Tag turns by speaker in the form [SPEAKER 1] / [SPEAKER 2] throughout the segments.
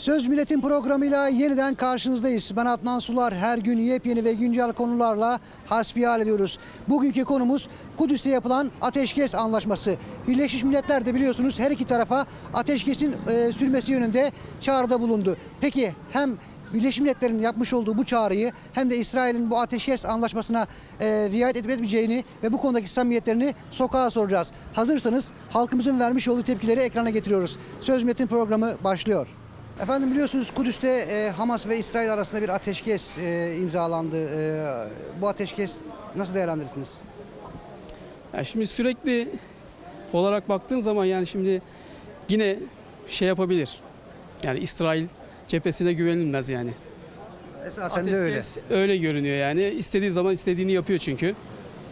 [SPEAKER 1] Söz Milletin programıyla yeniden karşınızdayız. Ben Adnan Sular. Her gün yepyeni ve güncel konularla hasbihal ediyoruz. Bugünkü konumuz Kudüs'te yapılan ateşkes anlaşması. Birleşmiş Milletler de biliyorsunuz her iki tarafa ateşkesin e, sürmesi yönünde çağrıda bulundu. Peki hem Birleşmiş Milletler'in yapmış olduğu bu çağrıyı hem de İsrail'in bu ateşkes anlaşmasına e, riayet edip etmeyeceğini ve bu konudaki samimiyetlerini sokağa soracağız. Hazırsanız halkımızın vermiş olduğu tepkileri ekrana getiriyoruz. Söz Milletin programı başlıyor. Efendim biliyorsunuz Kudüs'te e, Hamas ve İsrail arasında bir ateşkes e, imzalandı. E, bu ateşkes nasıl değerlendirirsiniz?
[SPEAKER 2] Ya şimdi sürekli olarak baktığın zaman yani şimdi yine şey yapabilir. Yani İsrail cephesine güvenilmez yani.
[SPEAKER 1] Esasen de öyle.
[SPEAKER 2] Ateşkes öyle görünüyor yani. İstediği zaman istediğini yapıyor çünkü.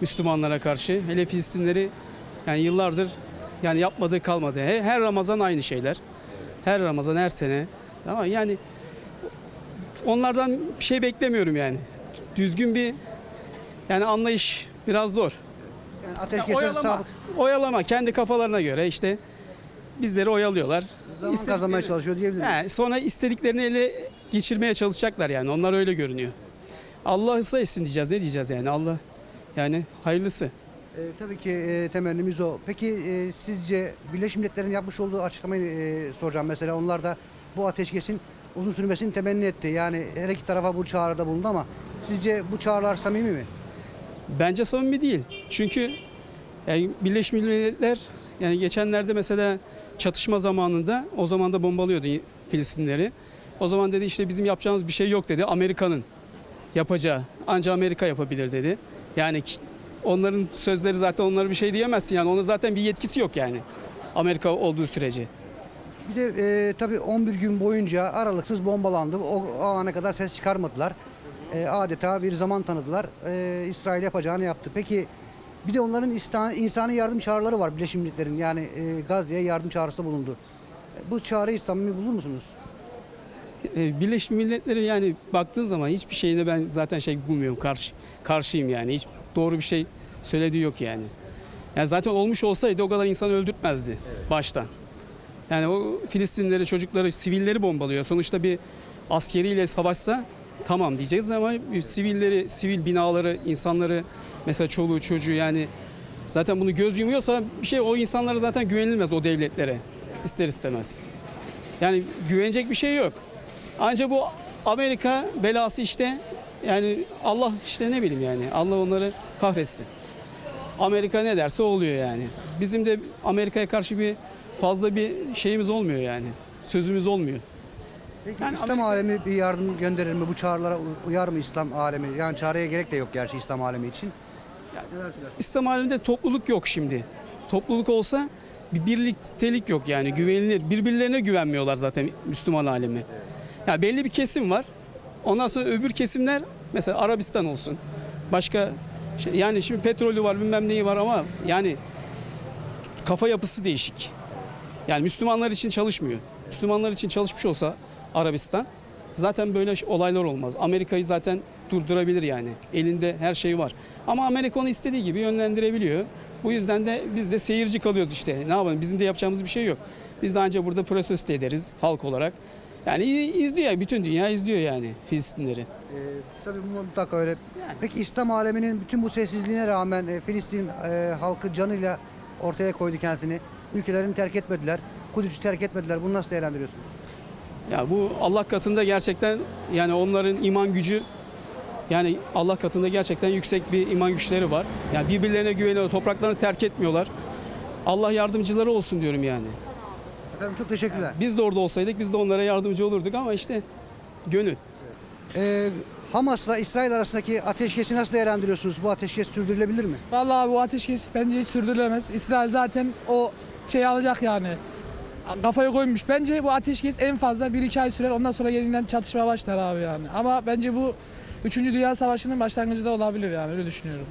[SPEAKER 2] Müslümanlara karşı. Hele Filistinleri yani yıllardır yani yapmadığı kalmadı. He- Her Ramazan aynı şeyler. Her Ramazan her sene. Ama yani onlardan bir şey beklemiyorum yani. Düzgün bir yani anlayış biraz zor.
[SPEAKER 1] Yani
[SPEAKER 2] Ya
[SPEAKER 1] ateşkese
[SPEAKER 2] oyalama,
[SPEAKER 1] sabık
[SPEAKER 2] oyalama kendi kafalarına göre işte bizleri oyalıyorlar.
[SPEAKER 1] zaman kazanmaya çalışıyor diyebilir miyiz?
[SPEAKER 2] He, sonra istediklerini ele geçirmeye çalışacaklar yani. Onlar öyle görünüyor. Allah ıslah etsin diyeceğiz. Ne diyeceğiz yani? Allah yani hayırlısı.
[SPEAKER 1] E, tabii ki e, temennimiz o. Peki e, sizce Birleşmiş Milletler'in yapmış olduğu açıklamayı e, soracağım. Mesela onlar da bu ateşkesin uzun sürmesini temenni etti. Yani her iki tarafa bu çağrıda bulundu ama sizce bu çağrılar samimi mi?
[SPEAKER 2] Bence samimi değil. Çünkü yani Birleşmiş Milletler yani geçenlerde mesela çatışma zamanında o zaman da bombalıyordu Filistinleri. O zaman dedi işte bizim yapacağımız bir şey yok dedi. Amerika'nın yapacağı ancak Amerika yapabilir dedi. Yani onların sözleri zaten onlara bir şey diyemezsin yani. Onun zaten bir yetkisi yok yani. Amerika olduğu sürece.
[SPEAKER 1] Bir de e, tabii 11 gün boyunca aralıksız bombalandı. O, o ana kadar ses çıkarmadılar. E, adeta bir zaman tanıdılar. E, İsrail yapacağını yaptı. Peki bir de onların insani yardım çağrıları var Birleşmiş Milletler'in. Yani e, Gazze'ye yardım çağrısında bulundu. E, bu çağrıyı samimi bulur musunuz?
[SPEAKER 2] E, Birleşmiş Milletleri yani baktığın zaman hiçbir şeyine ben zaten şey bulmuyorum. Karşı, karşıyım yani. Hiç doğru bir şey söylediği yok yani. Yani zaten olmuş olsaydı o kadar insan öldürtmezdi baştan. Yani o Filistinleri, çocukları, sivilleri bombalıyor. Sonuçta bir askeriyle savaşsa tamam diyeceğiz ama sivilleri, sivil binaları, insanları mesela çoluğu çocuğu yani zaten bunu göz yumuyorsa bir şey o insanlara zaten güvenilmez o devletlere ister istemez. Yani güvenecek bir şey yok. Ancak bu Amerika belası işte yani Allah işte ne bileyim yani Allah onları kahretsin. Amerika ne derse oluyor yani. Bizim de Amerika'ya karşı bir fazla bir şeyimiz olmuyor yani. Sözümüz olmuyor.
[SPEAKER 1] Peki
[SPEAKER 2] Yani
[SPEAKER 1] İslam alemi bir yardım gönderir mi? Bu çağrılara uyar mı İslam alemi? Yani çağrıya gerek de yok gerçi İslam alemi için. Söylersiniz?
[SPEAKER 2] İslam aleminde topluluk yok şimdi. Topluluk olsa bir birliktelik yok yani güvenilir. Birbirlerine güvenmiyorlar zaten Müslüman alemi. Ya belli bir kesim var. Ondan sonra öbür kesimler mesela Arabistan olsun. Başka şey, yani şimdi petrolü var bilmem neyi var ama yani kafa yapısı değişik. Yani Müslümanlar için çalışmıyor. Müslümanlar için çalışmış olsa Arabistan zaten böyle olaylar olmaz. Amerika'yı zaten durdurabilir yani. Elinde her şey var. Ama Amerika onu istediği gibi yönlendirebiliyor. Bu yüzden de biz de seyirci kalıyoruz işte. Ne yapalım? Bizim de yapacağımız bir şey yok. Biz de ancak burada protesto ederiz halk olarak. Yani izliyor, bütün dünya izliyor yani Filistinleri.
[SPEAKER 1] Ee, tabii bu mutlaka öyle. Peki İslam aleminin bütün bu sessizliğine rağmen e, Filistin e, halkı canıyla ortaya koydu kendisini. Ülkelerini terk etmediler. Kudüs'ü terk etmediler. Bunu nasıl değerlendiriyorsunuz?
[SPEAKER 2] Ya bu Allah katında gerçekten yani onların iman gücü yani Allah katında gerçekten yüksek bir iman güçleri var. Yani birbirlerine güveniyorlar, topraklarını terk etmiyorlar. Allah yardımcıları olsun diyorum yani.
[SPEAKER 1] Efendim çok teşekkürler.
[SPEAKER 2] Biz de orada olsaydık biz de onlara yardımcı olurduk ama işte gönül.
[SPEAKER 1] Ee, Hamas'la İsrail arasındaki ateşkesi nasıl değerlendiriyorsunuz? Bu ateşkes sürdürülebilir mi?
[SPEAKER 3] Vallahi bu ateşkes bence hiç sürdürülemez. İsrail zaten o şeyi alacak yani. Kafayı koymuş. Bence bu ateşkes en fazla 1-2 ay sürer. Ondan sonra yeniden çatışma başlar abi yani. Ama bence bu 3. Dünya Savaşı'nın başlangıcı da olabilir yani öyle düşünüyorum.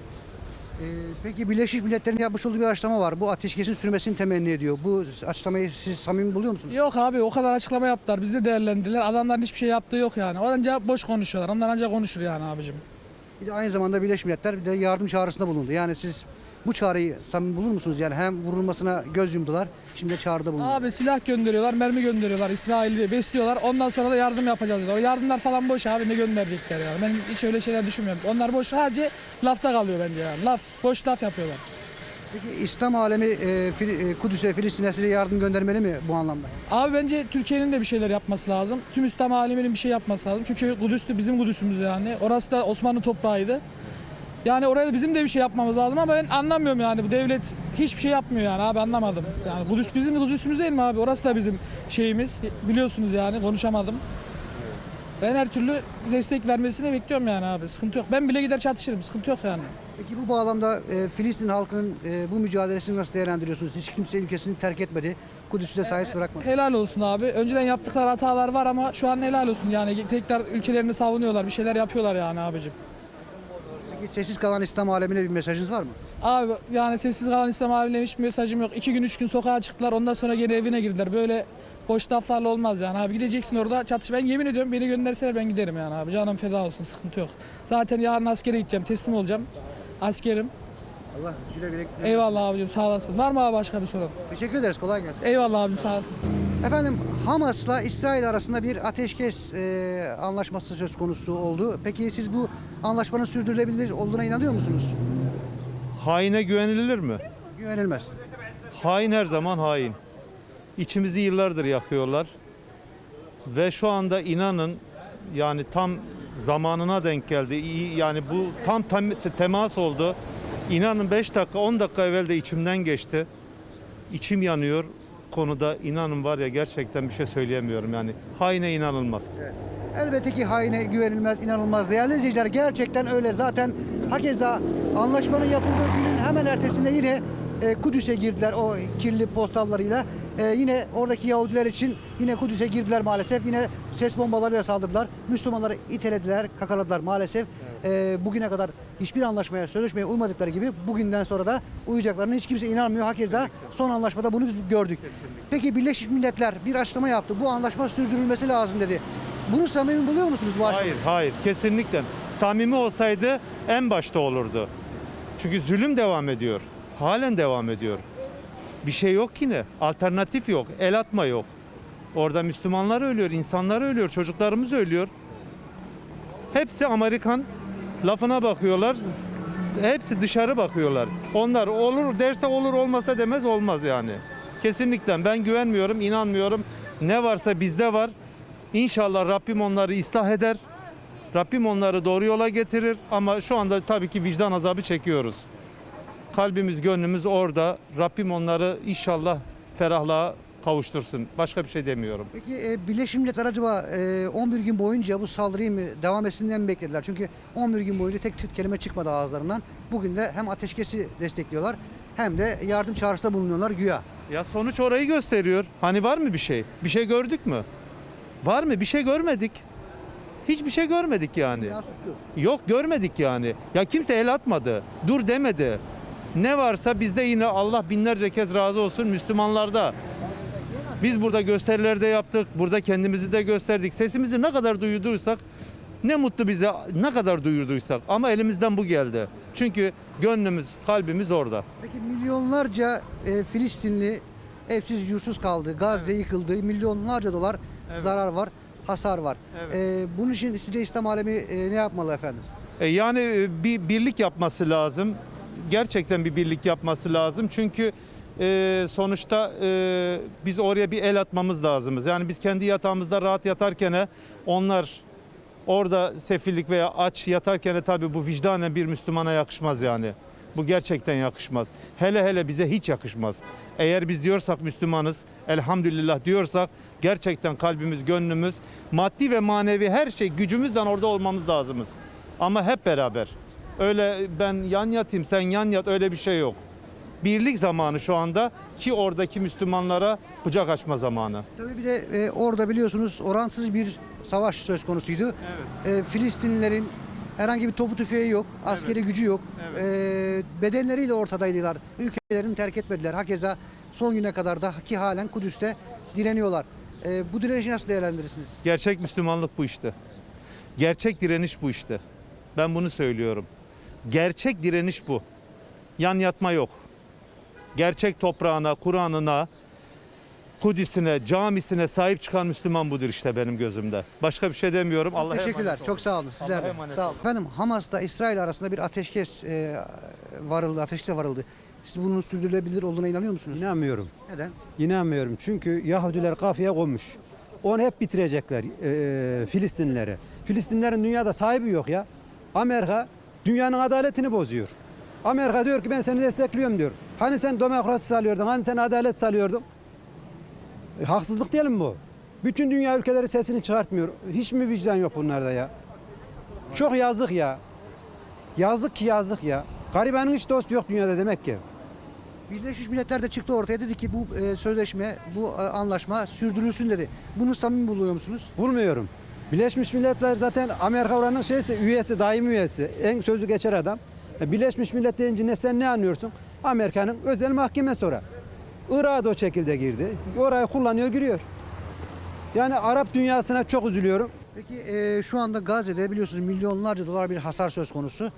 [SPEAKER 1] Ee, peki Birleşmiş Milletler'in yapmış olduğu bir açıklama var. Bu ateşkesin sürmesini temenni ediyor. Bu açıklamayı siz samimi buluyor musunuz?
[SPEAKER 3] Yok abi o kadar açıklama yaptılar. Bizi de değerlendirdiler. Adamların hiçbir şey yaptığı yok yani. Ancak boş konuşuyorlar. Onlar ancak konuşur yani abicim.
[SPEAKER 1] Bir de aynı zamanda Birleşmiş Milletler bir de yardım çağrısında bulundu. Yani siz Bu çağrıyı samimi bulur musunuz? Yani hem vurulmasına göz yumdular, şimdi de çağrıda bulunuyor.
[SPEAKER 3] Abi silah gönderiyorlar, mermi gönderiyorlar. İsrail'i besliyorlar. Ondan sonra da yardım yapacağız diyorlar. O yardımlar falan boş abi ne gönderecekler yani. Ben hiç öyle şeyler düşünmüyorum. Onlar boş sadece lafta kalıyor bence yani. Laf, boş laf yapıyorlar.
[SPEAKER 1] Peki İslam alemi e, Fili- e, Kudüs'e, Filistin'e size yardım göndermeli mi bu anlamda?
[SPEAKER 3] Abi bence Türkiye'nin de bir şeyler yapması lazım. Tüm İslam aleminin bir şey yapması lazım. Çünkü Kudüs de bizim Kudüs'ümüz yani. Orası da Osmanlı toprağıydı. Yani oraya da bizim de bir şey yapmamız lazım ama ben anlamıyorum yani bu devlet hiçbir şey yapmıyor yani abi anlamadım. Yani Kudüs bizim Kudüs'ümüz değil mi abi? Orası da bizim şeyimiz. Biliyorsunuz yani konuşamadım. Ben her türlü destek vermesini bekliyorum yani abi. Sıkıntı yok. Ben bile gider çatışırım. Sıkıntı yok yani.
[SPEAKER 1] Peki bu bağlamda e, Filistin halkının e, bu mücadelesini nasıl değerlendiriyorsunuz? Hiç kimse ülkesini terk etmedi. Kudüs'ü de sahip bırakmadı.
[SPEAKER 3] Helal olsun abi. Önceden yaptıkları hatalar var ama şu an helal olsun. Yani tekrar ülkelerini savunuyorlar. Bir şeyler yapıyorlar yani abicim.
[SPEAKER 1] Peki sessiz kalan İslam alemine bir mesajınız var mı?
[SPEAKER 3] Abi yani sessiz kalan İslam abilerine hiçbir mesajım yok. İki gün üç gün sokağa çıktılar ondan sonra geri evine girdiler. Böyle boş laflarla olmaz yani abi gideceksin orada çatış. Ben yemin ediyorum beni gönderseler ben giderim yani abi. Canım feda olsun sıkıntı yok. Zaten yarın askere gideceğim teslim olacağım. Askerim.
[SPEAKER 1] Allah güle güle.
[SPEAKER 3] Eyvallah abicim sağ olasın. Var mı abi başka bir sorun?
[SPEAKER 1] Teşekkür ederiz. Kolay gelsin.
[SPEAKER 3] Eyvallah abicim sağ olasın.
[SPEAKER 1] Efendim Hamas'la İsrail arasında bir ateşkes e, anlaşması söz konusu oldu. Peki siz bu anlaşmanın sürdürülebilir olduğuna inanıyor musunuz?
[SPEAKER 4] Haine güvenilir mi?
[SPEAKER 1] Güvenilmez.
[SPEAKER 4] Hain her zaman hain. İçimizi yıllardır yakıyorlar. Ve şu anda inanın yani tam zamanına denk geldi. İyi, yani bu tam tem- te- temas oldu. İnanın 5 dakika 10 dakika evvel de içimden geçti. İçim yanıyor konuda inanın var ya gerçekten bir şey söyleyemiyorum yani. Haine inanılmaz.
[SPEAKER 1] Elbette ki haine güvenilmez, inanılmaz. Değerli izleyiciler gerçekten öyle. Zaten hakeza anlaşmanın yapıldığı günün hemen ertesinde yine e, Kudüs'e girdiler o kirli postallarıyla. E, yine oradaki Yahudiler için yine Kudüs'e girdiler maalesef. Yine ses bombalarıyla saldırdılar. Müslümanları itelediler, kakaladılar maalesef. E, bugüne kadar hiçbir anlaşmaya, sözleşmeye uymadıkları gibi bugünden sonra da uyacaklarına hiç kimse inanmıyor. Hakeza son anlaşmada bunu biz gördük. Peki Birleşmiş Milletler bir açıklama yaptı. Bu anlaşma sürdürülmesi lazım dedi. Bunu samimi buluyor musunuz bu açıklamayı?
[SPEAKER 4] Hayır, hayır kesinlikle. Samimi olsaydı en başta olurdu. Çünkü zulüm devam ediyor. Halen devam ediyor. Bir şey yok yine. Alternatif yok. El atma yok. Orada Müslümanlar ölüyor, insanlar ölüyor, çocuklarımız ölüyor. Hepsi Amerikan lafına bakıyorlar. Hepsi dışarı bakıyorlar. Onlar olur derse olur, olmasa demez olmaz yani. Kesinlikle ben güvenmiyorum, inanmıyorum. Ne varsa bizde var. İnşallah Rabbim onları ıslah eder. Rabbim onları doğru yola getirir ama şu anda tabii ki vicdan azabı çekiyoruz. Kalbimiz, gönlümüz orada. Rabbim onları inşallah ferahlığa kavuştursun. Başka bir şey demiyorum.
[SPEAKER 1] Peki e, Birleşmiş Milletler acaba e, 11 gün boyunca bu saldırıyı mı devam etsinler mi beklediler? Çünkü 11 gün boyunca tek çift kelime çıkmadı ağızlarından. Bugün de hem ateşkesi destekliyorlar hem de yardım çağrısında bulunuyorlar güya.
[SPEAKER 4] Ya sonuç orayı gösteriyor. Hani var mı bir şey? Bir şey gördük mü? Var mı? Bir şey görmedik. Hiçbir şey görmedik yani. Yok görmedik yani. Ya kimse el atmadı. Dur demedi. Ne varsa bizde yine Allah binlerce kez razı olsun Müslümanlarda. Biz burada gösterilerde yaptık. Burada kendimizi de gösterdik. Sesimizi ne kadar duyurduysak ne mutlu bize ne kadar duyurduysak. Ama elimizden bu geldi. Çünkü gönlümüz, kalbimiz orada.
[SPEAKER 1] Peki milyonlarca e, Filistinli evsiz yursuz kaldı. Gazze yıkıldı. Milyonlarca dolar zarar var, hasar var.
[SPEAKER 4] Evet.
[SPEAKER 1] E, bunun için sizce İslam alemi e, ne yapmalı efendim?
[SPEAKER 4] E, Yani e, bir birlik yapması lazım. Gerçekten bir birlik yapması lazım. Çünkü e, sonuçta e, biz oraya bir el atmamız lazımız. Yani biz kendi yatağımızda rahat yatarken onlar orada sefillik veya aç yatarken tabii bu vicdanen bir Müslümana yakışmaz yani. Bu gerçekten yakışmaz. Hele hele bize hiç yakışmaz. Eğer biz diyorsak Müslümanız, elhamdülillah diyorsak gerçekten kalbimiz, gönlümüz, maddi ve manevi her şey gücümüzden orada olmamız lazımız. Ama hep beraber. Öyle ben yan yatayım, sen yan yat öyle bir şey yok. Birlik zamanı şu anda ki oradaki Müslümanlara kucak açma zamanı.
[SPEAKER 1] Tabii bir de e, orada biliyorsunuz oransız bir savaş söz konusuydu. E, Filistinlilerin herhangi bir topu tüfeği yok, askeri gücü yok. E, bedenleriyle ortadaydılar. Ülkelerini terk etmediler. Hakeza son güne kadar da ki halen Kudüs'te direniyorlar. E, bu direnişi nasıl değerlendirirsiniz?
[SPEAKER 4] Gerçek Müslümanlık bu işte. Gerçek direniş bu işte. Ben bunu söylüyorum. Gerçek direniş bu. yan yatma yok. Gerçek toprağına, Kur'an'ına, Kudüs'üne, camisine sahip çıkan Müslüman budur işte benim gözümde. Başka bir şey demiyorum. Allah'a
[SPEAKER 1] Teşekkürler.
[SPEAKER 4] emanet olun.
[SPEAKER 1] Çok sağ olun. Sizler
[SPEAKER 4] Allah'a
[SPEAKER 1] de.
[SPEAKER 4] emanet
[SPEAKER 1] Sağ olun. Efendim Hamas'ta İsrail arasında bir ateşkes e, varıldı, ateşte varıldı. Siz bunun sürdürülebilir olduğuna inanıyor musunuz?
[SPEAKER 5] İnanmıyorum.
[SPEAKER 1] Neden?
[SPEAKER 5] İnanmıyorum. Çünkü Yahudiler kafaya koymuş. Onu hep bitirecekler eee Filistinlileri. Filistinlerin dünyada sahibi yok ya. Amerika dünyanın adaletini bozuyor. Amerika diyor ki ben seni destekliyorum diyor. Hani sen demokrasi sağlıyordun, hani sen adalet sağlıyordun. E, haksızlık mi bu? Bütün dünya ülkeleri sesini çıkartmıyor. Hiç mi vicdan yok bunlarda ya? Çok yazık ya. Yazık ki yazık ya. Garibanın hiç dostu yok dünyada demek ki.
[SPEAKER 1] Birleşmiş Milletler de çıktı ortaya dedi ki bu e, sözleşme, bu e, anlaşma sürdürülsün dedi. Bunu samimi buluyor musunuz?
[SPEAKER 5] Bulmuyorum. Birleşmiş Milletler zaten Amerika oranın şeysi, üyesi, daimi üyesi. En sözü geçer adam. E, Birleşmiş Millet deyince ne sen ne anlıyorsun? Amerika'nın özel mahkemesi ora. Irak'a da o şekilde girdi. Orayı kullanıyor, giriyor. Yani Arap dünyasına çok üzülüyorum.
[SPEAKER 1] Peki e, şu anda Gazze'de biliyorsunuz milyonlarca dolar bir hasar söz konusu.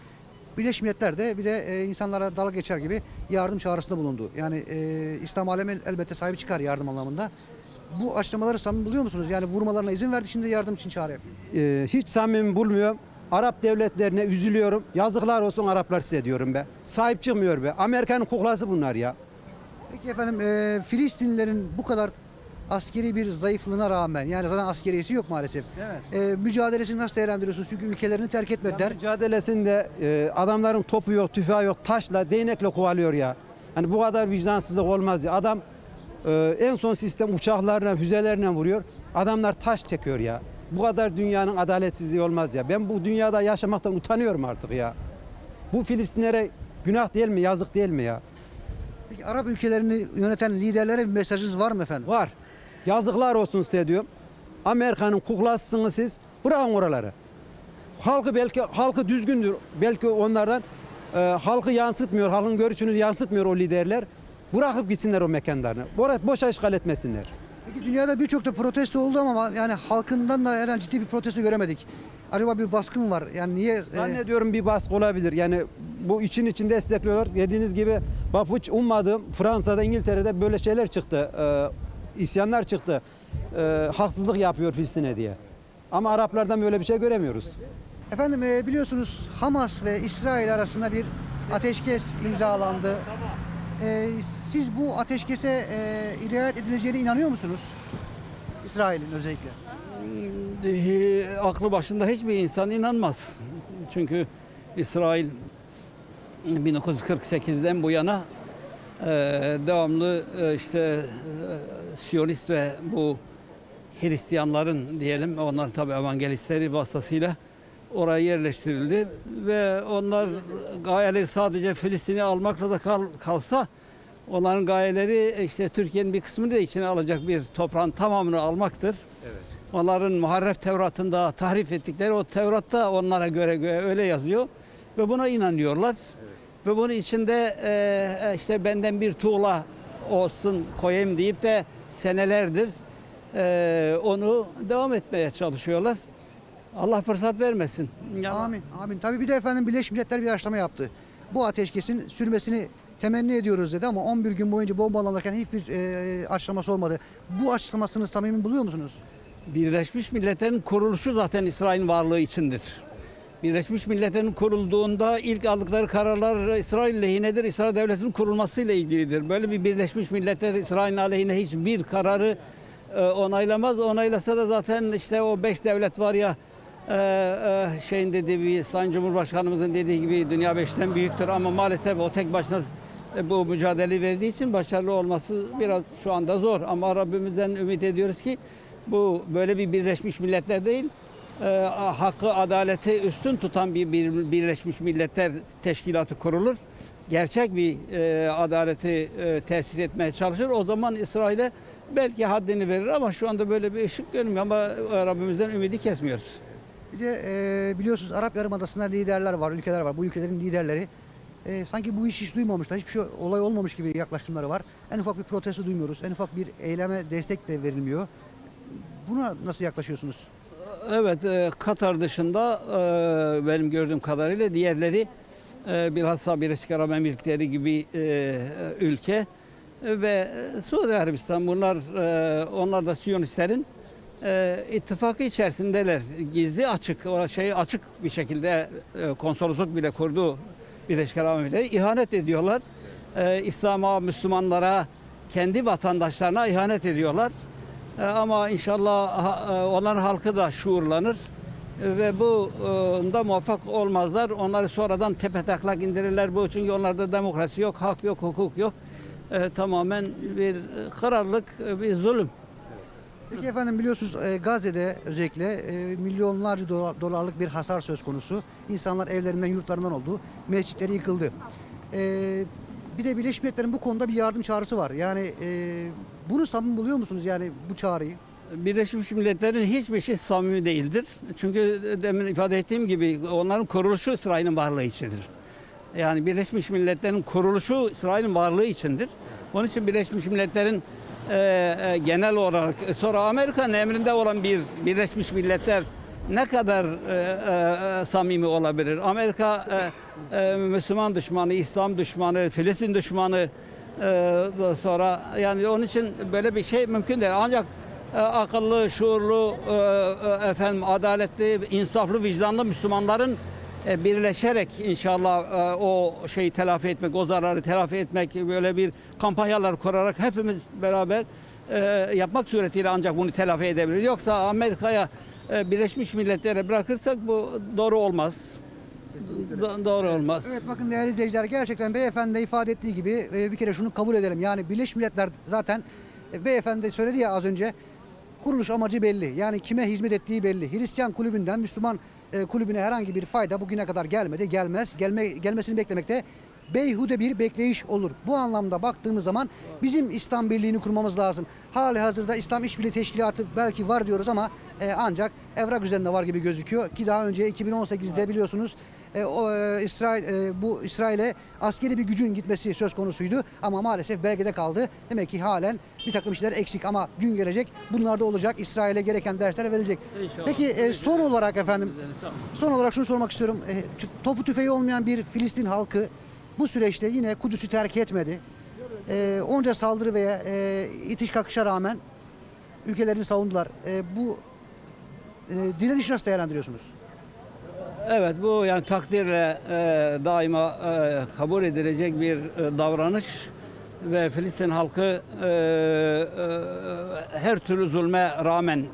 [SPEAKER 1] Birleşmiş Milletler de bir de e, insanlara dalga geçer gibi yardım çağrısında bulundu. Yani e, İslam alemi el- elbette sahibi çıkar yardım anlamında. Bu açıklamaları samimi buluyor musunuz? Yani vurmalarına izin verdi şimdi yardım için çağrı yapıyor.
[SPEAKER 5] E, hiç samimi bulmuyorum. Arap devletlerine üzülüyorum. Yazıklar olsun Araplar size diyorum be. Sahip çıkmıyor be. Amerika'nın kuklası bunlar ya.
[SPEAKER 1] Peki efendim e, Filistinlilerin bu kadar askeri bir zayıflığına rağmen yani zaten askeriyesi yok maalesef.
[SPEAKER 5] Evet.
[SPEAKER 1] E, mücadelesini nasıl değerlendiriyorsunuz? Çünkü ülkelerini terk etmediler.
[SPEAKER 5] Mücadelesinde e, adamların topu yok, tüfeği yok, taşla, değnekle kovalıyor ya. Hani bu kadar vicdansızlık olmaz ya. Adam e, en son sistem uçaklarla, füzelerle vuruyor. Adamlar taş çekiyor ya. Bu kadar dünyanın adaletsizliği olmaz ya. Ben bu dünyada yaşamaktan utanıyorum artık ya. Bu Filistinlere günah değil mi, yazık değil mi ya?
[SPEAKER 1] Peki Arap ülkelerini yöneten liderlere bir mesajınız var mı efendim?
[SPEAKER 5] Var. Yazıklar olsun size diyorum. Amerika'nın kuklasısınız siz. Bırakın oraları. Halkı belki halkı düzgündür. Belki onlardan e, halkı yansıtmıyor, halkın görüşünü yansıtmıyor o liderler. Bırakıp gitsinler o mekanlarını. Boş, boşa işgal etmesinler.
[SPEAKER 1] Peki dünyada birçok da protesto oldu ama yani halkından da herhangi ciddi bir protesto göremedik. Acaba bir baskı mı var? Yani niye? e,
[SPEAKER 5] Zannediyorum bir baskı olabilir. Yani bu için için destekliyorlar. Dediğiniz gibi bak hiç ummadığım Fransa'da, İngiltere'de böyle şeyler çıktı. E, isyanlar çıktı. E, haksızlık yapıyor Filistin'e diye. Ama Araplardan böyle bir şey göremiyoruz.
[SPEAKER 1] Efendim e, biliyorsunuz Hamas ve İsrail arasında bir ateşkes imzalandı. E, siz bu ateşkese e, riayet edileceğine inanıyor musunuz? İsrail'in özellikle.
[SPEAKER 6] e, aklı başında hiçbir insan inanmaz. Çünkü İsrail 1948'den bu yana e, devamlı e, işte e, Siyonist ve bu Hristiyanların diyelim onların tabi evangelistleri vasıtasıyla oraya yerleştirildi ve onlar gayeleri sadece Filistin'i almakla da kal, kalsa onların gayeleri işte Türkiye'nin bir kısmını da içine alacak bir toprağın tamamını almaktır. Onların muharref Tevrat'ında tahrif ettikleri o Tevrat'ta onlara göre, göre öyle yazıyor ve buna inanıyorlar. Ve bunun içinde e, işte benden bir tuğla olsun koyayım deyip de senelerdir e, onu devam etmeye çalışıyorlar. Allah fırsat vermesin. Ya-
[SPEAKER 1] Amin. Amin. Tabii bir de efendim Birleşmiş Milletler bir açıklama yaptı. Bu ateşkesin sürmesini temenni ediyoruz dedi ama 11 gün boyunca bombalanırken hiçbir e, açıklaması olmadı. Bu açıklamasını samimi buluyor musunuz?
[SPEAKER 6] Birleşmiş Milletler'in kuruluşu zaten İsrail'in varlığı içindir. Birleşmiş Milletler'in kurulduğunda ilk aldıkları kararlar İsrail lehinedir. İsrail Devleti'nin kurulmasıyla ilgilidir. Böyle bir Birleşmiş Milletler İsrail'in aleyhine hiçbir kararı e, onaylamaz. Onaylasa da zaten işte o beş devlet var ya şeyin dediği bir Sayın Cumhurbaşkanımızın dediği gibi dünya beşten büyüktür ama maalesef o tek başına e, bu mücadele verdiği için başarılı olması biraz şu anda zor ama Rabbimizden ümit ediyoruz ki bu böyle bir Birleşmiş Milletler değil e, hakkı adaleti üstün tutan bir, bir Birleşmiş Milletler Teşkilatı kurulur. Gerçek bir e, adaleti e, tesis etmeye çalışır. O zaman İsrail'e belki haddini verir ama şu anda böyle bir ışık görünmüyor ama e, Rabbimizden ümidi kesmiyoruz.
[SPEAKER 1] Bir de e, biliyorsunuz Arap Yarımadası'nda liderler var, ülkeler var. Bu ülkelerin liderleri e, sanki bu iş hiç duymamışlar. Hiçbir şey olay olmamış gibi yaklaşımları var. En ufak bir protesto duymuyoruz. En ufak bir eyleme destek de verilmiyor. Buna nasıl yaklaşıyorsunuz?
[SPEAKER 6] Evet, e, Katar dışında e, benim gördüğüm kadarıyla diğerleri e, bilhassa Birleşik Arap Emirlikleri gibi e, ülke ve e, Suudi Arabistan bunlar e, onlar da Siyonistlerin e, ittifakı içerisindeler. Gizli açık o şey açık bir şekilde e, konsolosluk bile kurdu Birleşik Arap Emirlikleri ihanet ediyorlar. E, İslam'a, Müslümanlara, kendi vatandaşlarına ihanet ediyorlar. E, ama inşallah e, onların halkı da şuurlanır ve bu e, da muvaffak olmazlar. Onları sonradan tepe taklak indirirler bu çünkü onlarda demokrasi yok, hak yok, hukuk yok. E, tamamen bir kararlılık, e, bir zulüm.
[SPEAKER 1] Peki efendim biliyorsunuz e, Gazze'de özellikle e, milyonlarca dolar- dolarlık bir hasar söz konusu. İnsanlar evlerinden, yurtlarından oldu. Mescitleri yıkıldı. E, bir de Birleşmiş Milletler'in bu konuda bir yardım çağrısı var. Yani bunu samimi buluyor musunuz yani bu çağrıyı?
[SPEAKER 6] Birleşmiş Milletler'in hiçbir şey samimi değildir. Çünkü demin ifade ettiğim gibi onların kuruluşu İsrail'in varlığı içindir. Yani Birleşmiş Milletler'in kuruluşu İsrail'in varlığı içindir. Onun için Birleşmiş Milletler'in e, e, genel olarak e, sonra Amerika'nın emrinde olan bir Birleşmiş Milletler ne kadar e, e, samimi olabilir? Amerika e, e, Müslüman düşmanı, İslam düşmanı, Filistin düşmanı e, sonra yani onun için böyle bir şey mümkün değil. Ancak e, akıllı, şuurlu, e, e, efendim adaletli, insaflı, vicdanlı Müslümanların e, birleşerek inşallah e, o şeyi telafi etmek, o zararı telafi etmek, böyle bir kampanyalar kurarak hepimiz beraber e, yapmak suretiyle ancak bunu telafi edebiliriz. Yoksa Amerika'ya e, Birleşmiş Milletler'e bırakırsak bu doğru olmaz. Do- doğru olmaz.
[SPEAKER 1] Evet bakın değerli izleyiciler gerçekten beyefendi de ifade ettiği gibi e, bir kere şunu kabul edelim. Yani Birleşmiş Milletler zaten e, beyefendi de söyledi ya az önce kuruluş amacı belli. Yani kime hizmet ettiği belli. Hristiyan kulübünden Müslüman e, kulübüne herhangi bir fayda bugüne kadar gelmedi. Gelmez. Gelme, gelmesini beklemekte beyhude bir bekleyiş olur. Bu anlamda baktığımız zaman bizim İslam birliğini kurmamız lazım. Hali hazırda İslam İşbirliği Teşkilatı belki var diyoruz ama e, ancak evrak üzerinde var gibi gözüküyor ki daha önce 2018'de biliyorsunuz e, o, e, İsrail e, bu İsrail'e askeri bir gücün gitmesi söz konusuydu ama maalesef belgede kaldı. Demek ki halen bir takım şeyler eksik ama gün gelecek bunlar da olacak. İsrail'e gereken dersler verilecek. Peki e, son olarak efendim son olarak şunu sormak istiyorum. E, topu tüfeği olmayan bir Filistin halkı bu süreçte yine Kudüs'ü terk etmedi. E, onca saldırı veya e, itiş kakışa rağmen ülkelerini savundular. E, bu e, direnişi nasıl değerlendiriyorsunuz?
[SPEAKER 6] Evet bu yani takdirle e, daima e, kabul edilecek bir e, davranış ve Filistin halkı e, e, her türlü zulme rağmen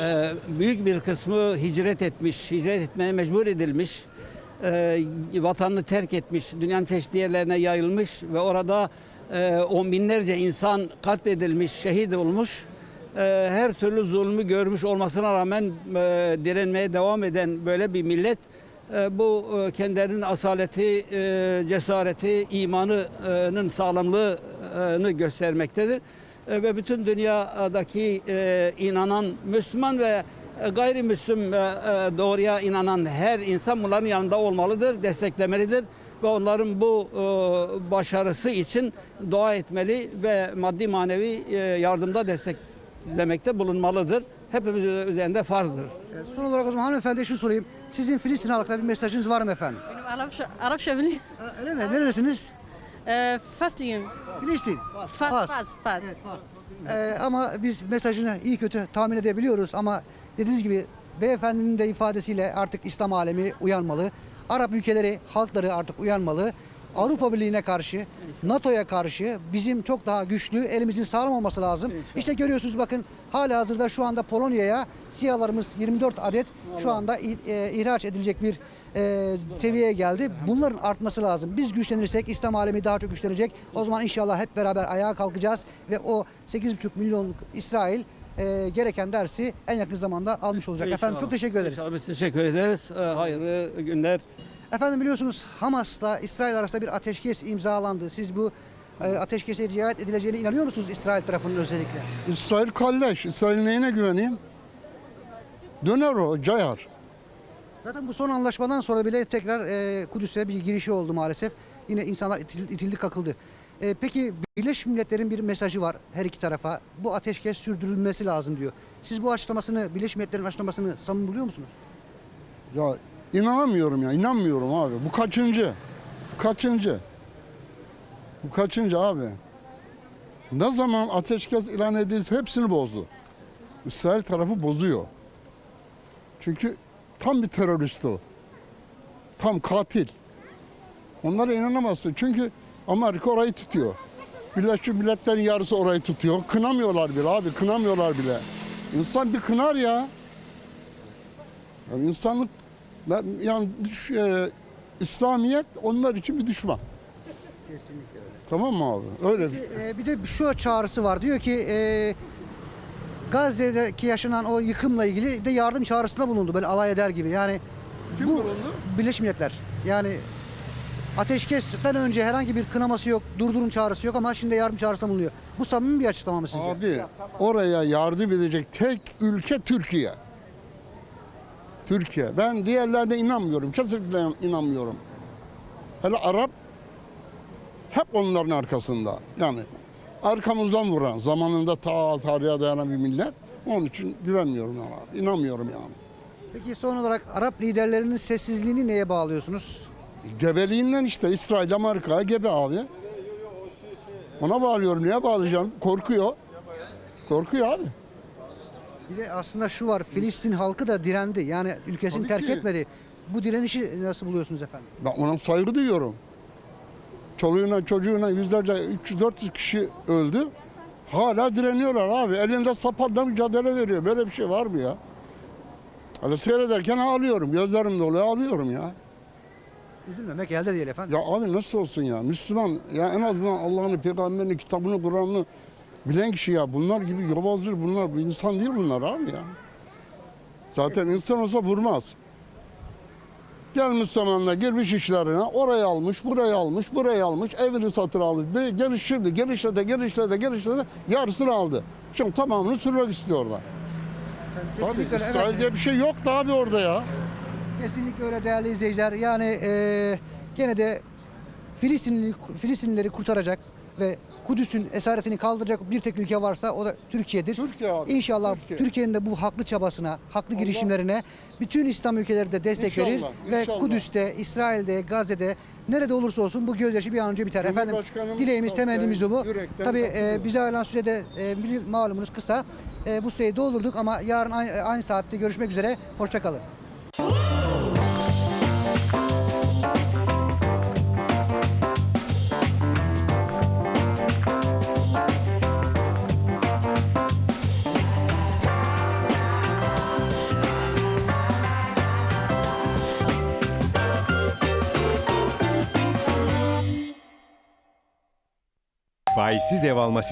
[SPEAKER 6] e, büyük bir kısmı hicret etmiş, hicret etmeye mecbur edilmiş, e, vatanını terk etmiş, dünyanın çeşitli yerlerine yayılmış ve orada e, on binlerce insan katledilmiş, şehit olmuş e, her türlü zulmü görmüş olmasına rağmen e, direnmeye devam eden böyle bir millet e, bu e, kendilerinin asaleti, cesareti, imanının sağlamlığını göstermektedir. Ve bütün dünyadaki inanan Müslüman ve gayrimüslim e, doğruya inanan her insan bunların yanında olmalıdır, desteklemelidir ve onların bu başarısı için dua etmeli ve maddi manevi yardımda desteklemekte bulunmalıdır. Hepimiz üzerinde farzdır.
[SPEAKER 1] Evet, Son olarak o zaman hanımefendiye şunu sorayım. Sizin Filistin halkına bir mesajınız var mı efendim?
[SPEAKER 7] Benim Arapça, Arapça biliyorum.
[SPEAKER 1] Öyle mi? Neresiniz?
[SPEAKER 7] Ee, Fasliyim.
[SPEAKER 1] Filistin.
[SPEAKER 7] Fas,
[SPEAKER 1] Fas.
[SPEAKER 7] fas, fas.
[SPEAKER 1] Ee, ama biz mesajını iyi kötü tahmin edebiliyoruz ama dediğiniz gibi beyefendinin de ifadesiyle artık İslam alemi uyanmalı. Arap ülkeleri, halkları artık uyanmalı. Avrupa Birliği'ne karşı, NATO'ya karşı bizim çok daha güçlü, elimizin sağlam olması lazım. İşte görüyorsunuz bakın hala hazırda şu anda Polonya'ya SİHA'larımız 24 adet şu anda e, ihraç edilecek bir e, seviyeye geldi. Bunların artması lazım. Biz güçlenirsek İslam alemi daha çok güçlenecek. O zaman inşallah hep beraber ayağa kalkacağız ve o 8,5 milyonluk İsrail e, gereken dersi en yakın zamanda almış olacak. Efendim çok teşekkür ederiz.
[SPEAKER 6] Biz teşekkür ederiz. E, Hayırlı günler.
[SPEAKER 1] Efendim biliyorsunuz Hamas'la İsrail arasında bir ateşkes imzalandı. Siz bu e, ateşkese riayet edileceğine inanıyor musunuz İsrail tarafının özellikle?
[SPEAKER 8] İsrail kalleş. İsrail neyine güveneyim? Döner o, cayar.
[SPEAKER 1] Zaten bu son anlaşmadan sonra bile tekrar e, Kudüs'e bir girişi oldu maalesef. Yine insanlar itil- itildi kakıldı. E, peki Birleşmiş Milletler'in bir mesajı var her iki tarafa. Bu ateşkes sürdürülmesi lazım diyor. Siz bu açıklamasını, Birleşmiş Milletler'in açıklamasını samimi buluyor musunuz?
[SPEAKER 8] Ya inanamıyorum ya, inanmıyorum abi. Bu kaçıncı? kaçıncı? Bu kaçıncı abi? Ne zaman ateşkes ilan edilse hepsini bozdu. İsrail tarafı bozuyor. Çünkü tam bir terörist o. Tam katil. Onlara inanamazsın. Çünkü Amerika orayı tutuyor. Birleşmiş Milletler'in yarısı orayı tutuyor. Kınamıyorlar bile abi, kınamıyorlar bile. İnsan bir kınar ya. Yani insanlık, ben- yani düş- e, İslamiyet onlar için bir düşman. Tamam mı abi? Öyle bir.
[SPEAKER 1] Ee, bir de şu çağrısı var. Diyor ki e, Gazze'deki yaşanan o yıkımla ilgili de yardım çağrısında bulundu. Böyle alay eder gibi. Yani
[SPEAKER 8] Kim
[SPEAKER 1] bu
[SPEAKER 8] bulundu?
[SPEAKER 1] Birleşmiş Milletler. Yani ateşkesten önce herhangi bir kınaması yok, durdurun çağrısı yok ama şimdi yardım çağrısında bulunuyor. Bu samimi bir açıklama mı sizce?
[SPEAKER 8] Abi oraya yardım edecek tek ülke Türkiye. Türkiye. Ben diğerlerine inanmıyorum. Kesinlikle inanmıyorum. Hele Arap hep onların arkasında. Yani arkamızdan vuran, zamanında ta tarihe dayanan bir millet. Onun için güvenmiyorum yani. İnanmıyorum yani.
[SPEAKER 1] Peki son olarak Arap liderlerinin sessizliğini neye bağlıyorsunuz?
[SPEAKER 8] Gebeliğinden işte İsrail Amerika'ya gebe abi. Ona bağlıyorum. Niye bağlayacağım? Korkuyor. Korkuyor abi.
[SPEAKER 1] Bir de aslında şu var, Filistin halkı da direndi. Yani ülkesini
[SPEAKER 8] Tabii
[SPEAKER 1] terk
[SPEAKER 8] ki.
[SPEAKER 1] etmedi. Bu direnişi nasıl buluyorsunuz efendim?
[SPEAKER 8] Ben ona saygı duyuyorum. Çoluğuna çocuğuna yüzlerce 300-400 kişi öldü. Hala direniyorlar abi. Elinde sapatla mücadele veriyor. Böyle bir şey var mı ya? Öyle seyrederken ağlıyorum. Gözlerim doluyor ağlıyorum ya.
[SPEAKER 1] Üzülmemek elde değil efendim.
[SPEAKER 8] Ya abi nasıl olsun ya? Müslüman ya en azından Allah'ın peygamberini, kitabını, Kur'an'ını bilen kişi ya. Bunlar gibi yobazdır bunlar. Bu insan değil bunlar abi ya. Zaten insan olsa vurmaz. Gelmiş zamanla girmiş işlerine orayı almış, burayı almış, burayı almış, evini satın almış. Bir geliştirdi, genişledi, genişledi, genişledi, yarısını aldı. Şimdi tamamını sürmek istiyorlar. Abi
[SPEAKER 1] Kesinlikle,
[SPEAKER 8] İsrail diye bir şey yoktu abi orada ya.
[SPEAKER 1] Kesinlikle öyle değerli izleyiciler. Yani eee, gene de Filistinli, Filistinlileri kurtaracak ve Kudüs'ün esaretini kaldıracak bir tek ülke varsa o da Türkiye'dir.
[SPEAKER 8] Türkiye abi,
[SPEAKER 1] İnşallah
[SPEAKER 8] Türkiye.
[SPEAKER 1] Türkiye'nin de bu haklı çabasına, haklı girişimlerine bütün İslam ülkeleri de destek
[SPEAKER 8] İnşallah,
[SPEAKER 1] verir ve
[SPEAKER 8] inşallah.
[SPEAKER 1] Kudüs'te, İsrail'de, Gazze'de nerede olursa olsun bu gözyaşı bir an önce biter. Efendim dileğimiz, temennimiz bu. Tabii e, bize ayrılan sürede e, malumunuz kısa. E, bu süreyi doldurduk ama yarın aynı, aynı saatte görüşmek üzere. Hoşçakalın.
[SPEAKER 9] Faizsiz ev alma